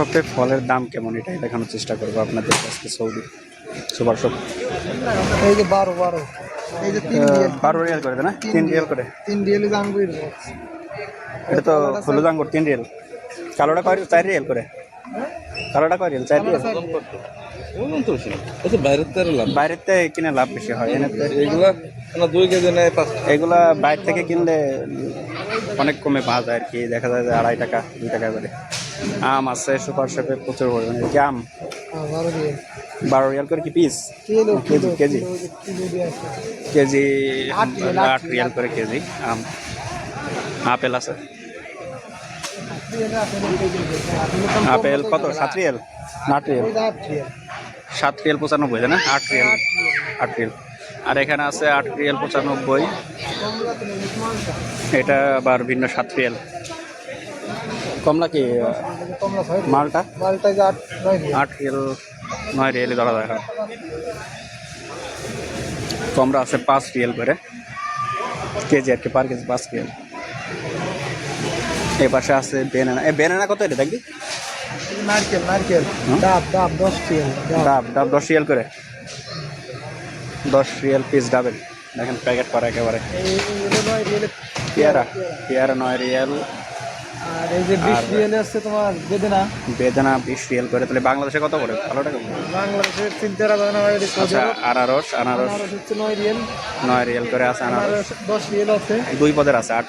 শপে ফলের দাম কেমন? এটাই দেখানোর চেষ্টা করব আপনাদের আজকে সৌদি সুপার শপ। এই যে বারো বারো। এই যে বারো রিয়াল করে না? তিন রিয়াল করে। তিন রিয়েল আঙ্গুর এটা তো হলুদ আঙ্গুর তিন রিয়াল। কালোটা কয় চার রিয়াল করে। কালোটা কয় রিয়াল? চার রিয়াল। কিনে লাভ বেশি হয় দুই কেজি নেয় এগুলা বাইরে থেকে কিনলে অনেক কমে পাওয়া যায় আর কি। দেখা যায় যে আড়াই টাকা দুই টাকা করে। আম আছে সুপার শপে প্রচুর পরিমাণে। কি আম। বারো রিয়াল করে কি পিস কেজি কেজি। কেজি আট রিয়াল, করে কেজি আম। আপেল আছে। আপেল কত? সাত রিয়াল? না আট রিয়াল। সাত রিয়াল পঁচানব্বই না? আট রিয়াল। আট রিয়াল। আর এখানে আছে আট রিয়াল পঁচানব্বই। এটা আবার ভিন্ন সাত রিয়াল। কমলা কি কমলা ছয় মালটা? মালটা যে আট নয় আট রিয়েল নয় রিয়েলই ধরা যায় হ্যাঁ। কমরা আছে পাঁচ রিয়েল করে। কেজি আর কি পার কেজি পাঁচ রিয়েল এই পাশে আছে বেনানা এ বেনানা কত এটা দেখবি? নারকেল নারকেল? ডাব ডাব দশ রিয়েল ডাব। ডাব দশ রিয়েল করে। দশ রিয়েল পিস ডাবেল দেখেন প্যাকেট করা একেবারে। পেয়ারা। পেয়ারা। নয় রিয়েল আর এই যে বিশ রিয়েলে আছে তোমার বেদনা। বেদানা বিশ রিয়েল করে তাহলে বাংলাদেশে কত করে? ভালো টাকা। পারবে আচ্ছা আনারস আনারস। হচ্ছে নয় রিয়েল। নয় রিয়েল করে আছে আনারস। দশ রিয়েল আছে। দুই পদের আছে আট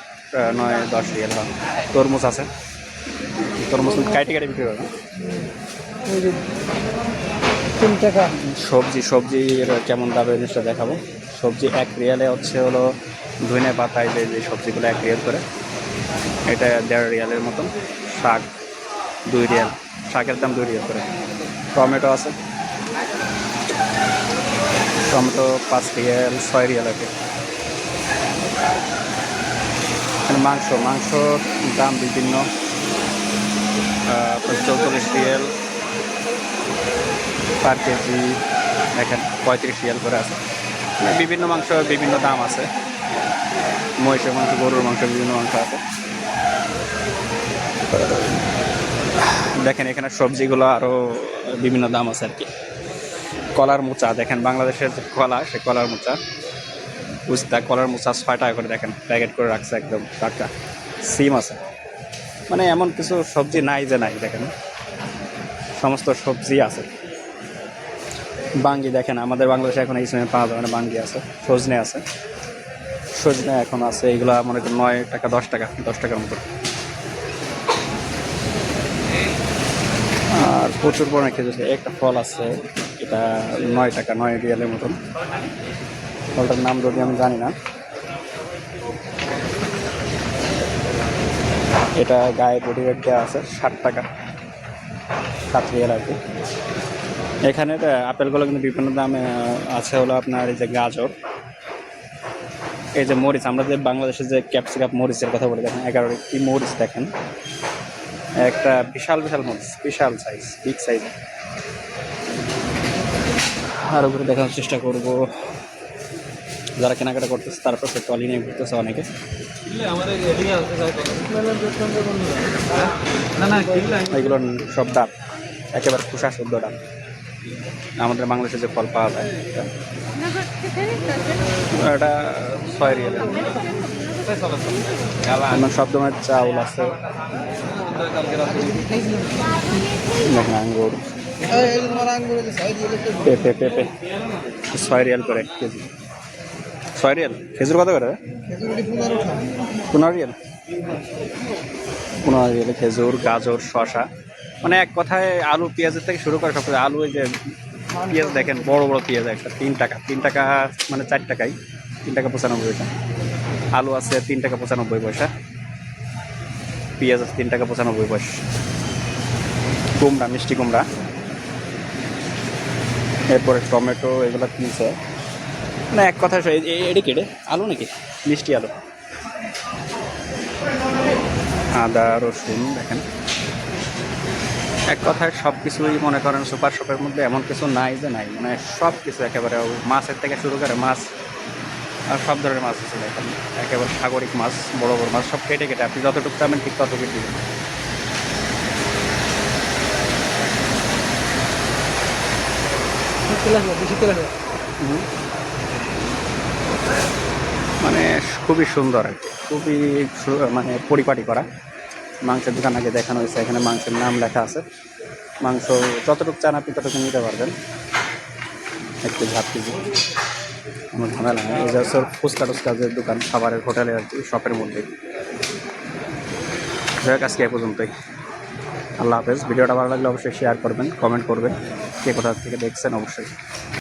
নয় দশ রিয়েল তরমুজ আছে। তরমুজ কাইটে বিক্রি তিন টাকা। সবজি সবজির কেমন দামে জিনিসটা দেখাবো। সবজি এক রিয়ালে হচ্ছে হলো ধনে পাতায় যে সবজিগুলো এক রিয়াল করে। এটা দেড় রিয়ালের মতন। শাক দুই রিয়াল। শাকের দাম দুই রিয়াল করে। টমেটো আছে। টমেটো পাঁচ রিয়াল, ছয় রিয়াল আছে মাংস মাংসর দাম বিভিন্ন। চৌচল্লিশ রিয়াল পার কেজি। এখানে পঁয়ত্রিশ রিয়াল করে আছে। বিভিন্ন মাংস বিভিন্ন দাম আছে। মহিষের মাংস, গরুর মাংস, বিভিন্ন মাংস আছে। দেখেন, এখানে সবজিগুলো আরও বিভিন্ন দাম আছে আর কি। কলার মোচা, দেখেন, বাংলাদেশের যে কলা, সে কলার মোচা। উস্তা, কলার মোচা ছয় টাকা করে, দেখেন, প্যাকেট করে রাখছে একদম টাটকা। সিম আছে। মানে এমন কিছু সবজি নাই যে নাই, দেখেন। সমস্ত সবজি আছে। বাঙ্গি, দেখেন, আমাদের বাংলাদেশে এখন এই সময় পাওয়া যাবে না, বাঙ্গি আছে, সজনে আছে। সজনে এখন আছে, এগুলো মনে করেন নয় টাকা, দশ টাকা, দশ টাকার মতো। আর প্রচুর পরিমাণে খেজুর একটা ফল আছে, এটা নয় টাকা, নয় রিয়ালের মতন। ফলটার নাম যদি আমি জানি না। এটা গায়ে বডি রেট দেওয়া আছে, ষাট টাকা। সাত রিয়াল আর কি। এখানে আপেলগুলো কিন্তু বিভিন্ন দামে আছে হলো আপনার এই যে গাজর। এই যে মরিচ আমরা যে বাংলাদেশে যে ক্যাপসিকাপ মরিচের কথা বলে দেখেন এগারো কি মরিচ দেখেন? একটা বিশাল বিশাল মরিচ বিশাল সাইজ বিগ সাইজ আর উপরে দেখানোর চেষ্টা করব। যারা কেনাকাটা করতেছে তারপর সে টলি নিয়ে ঘুরতেছে অনেকে। এগুলো সব দাম একেবারে খুশা শুদ্ধ দাম। আমাদের বাংলাদেশে যে ফল পাওয়া যায়, এটা। ছয় রিয়েল আমার সব ধরনের চাউল আছে। আঙ্গুর। রিয়েলে। পেঁপে পেঁপে। ছয় রিয়াল করে কেজি। ছয় রিয়াল? খেজুর কত করে? পনেরো টাকা পনেরো রিয়াল। খেজুর, গাজর শশা মানে এক কথায় আলু, পেঁয়াজের থেকে শুরু করে সব। আলু এই যে পেঁয়াজ দেখেন, বড় বড় পেঁয়াজ একটা, তিন টাকা তিন টাকা মানে চার টাকাই, তিন টাকা পঁচানব্বই আলু আছে তিন টাকা পঁচানব্বই পয়সা, পেঁয়াজ আছে তিন টাকা পঁচানব্বই পয়সা। কুমড়া, মিষ্টি কুমড়া। এরপরে টমেটো এগুলো কিনছে। না এক কথা এটি কেটে আলু নাকি? মিষ্টি আলু। আদা, রসুন, দেখেন। এক কথায় সব কিছুই মনে করেন সুপার শপের মধ্যে এমন কিছু নাই যে নাই। মানে সব কিছু একেবারে মাছের থেকে শুরু করে মাছ, আর সব ধরনের মাছ আছে এখন একেবারে সাগরিক মাছ, বড় বড় মাছ, সব কেটে কেটে আপনি যতটুকু দামেন ঠিক ততটুকু দিবেন। মানে খুবই সুন্দর আর খুবই মানে পরিপাটি করা। মাংসের দোকান আগে দেখানো হয়েছে, এখানে মাংসের নাম লেখা আছে। মাংস যতটুকু চান আপনি ততটুকু নিতে পারবেন। একটু ঝাপ কেজি কোনো ঝামেলা নেই। যে হচ্ছে ফুচকা টুচকা যে দোকান, খাবারের হোটেলে আর কি, শপের মধ্যে। যাই হোক, আজকে এ পর্যন্তই। আল্লাহ হাফেজ। ভিডিওটা ভালো লাগলে অবশ্যই শেয়ার করবেন কমেন্ট করবেন। কে কোথা থেকে দেখছেন, অবশ্যই।